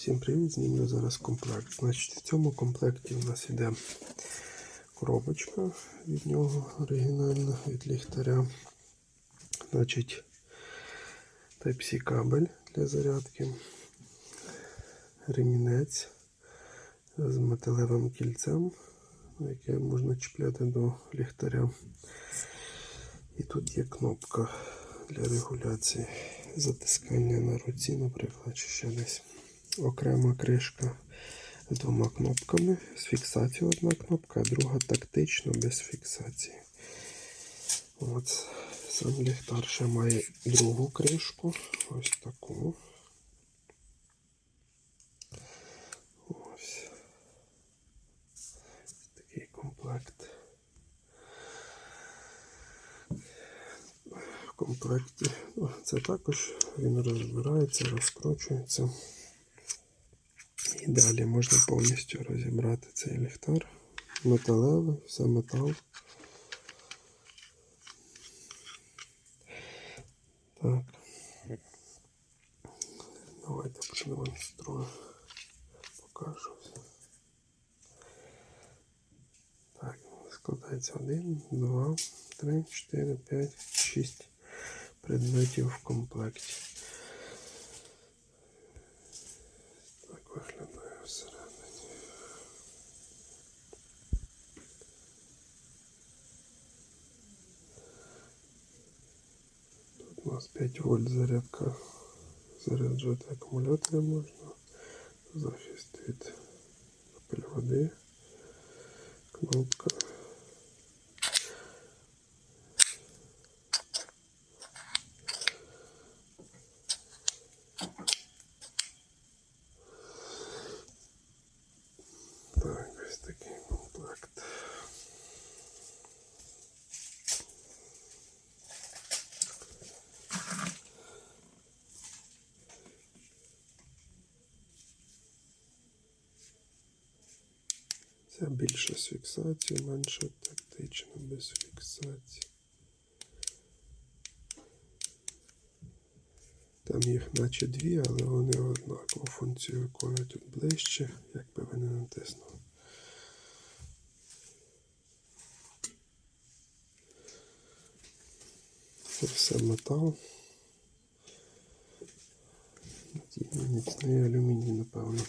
Всім привіт! Знімлю зараз комплект. Значить, в цьому комплекті у нас йде коробочка від нього оригінальна від ліхтаря. Значить, Type-C кабель для зарядки, ремінець з металевим кільцем, яке можна чіпляти до ліхтаря. І тут є кнопка для регуляції затискання на руці, наприклад, чи ще десь. Окрема кришка з двома кнопками. З фіксацією одна кнопка, а друга тактично без фіксації. От. Сам ліхтар ще має другу кришку. Ось таку. Ось. Такий комплект. В комплекті. Ну, Це також він розбирається, розкручується. І далі можна повністю розібрати цей ліхтар. Металевий, все метал. Так. Давайте продемонструю. Покажу все. Так, складається один, два, три, чотири, п'ять, шість предметів в комплекті. 25 вольт зарядка. Заряджати аккумуляторы можно зачистит від води. Кнопка. Так, ось такий. Це більше з фіксацією, менше тактично без фіксації. Там їх наче дві, але вони однакову функцію виконують тут ближче, якби ви не натиснули. Це все метал. Надійний міцний алюміній, напевно.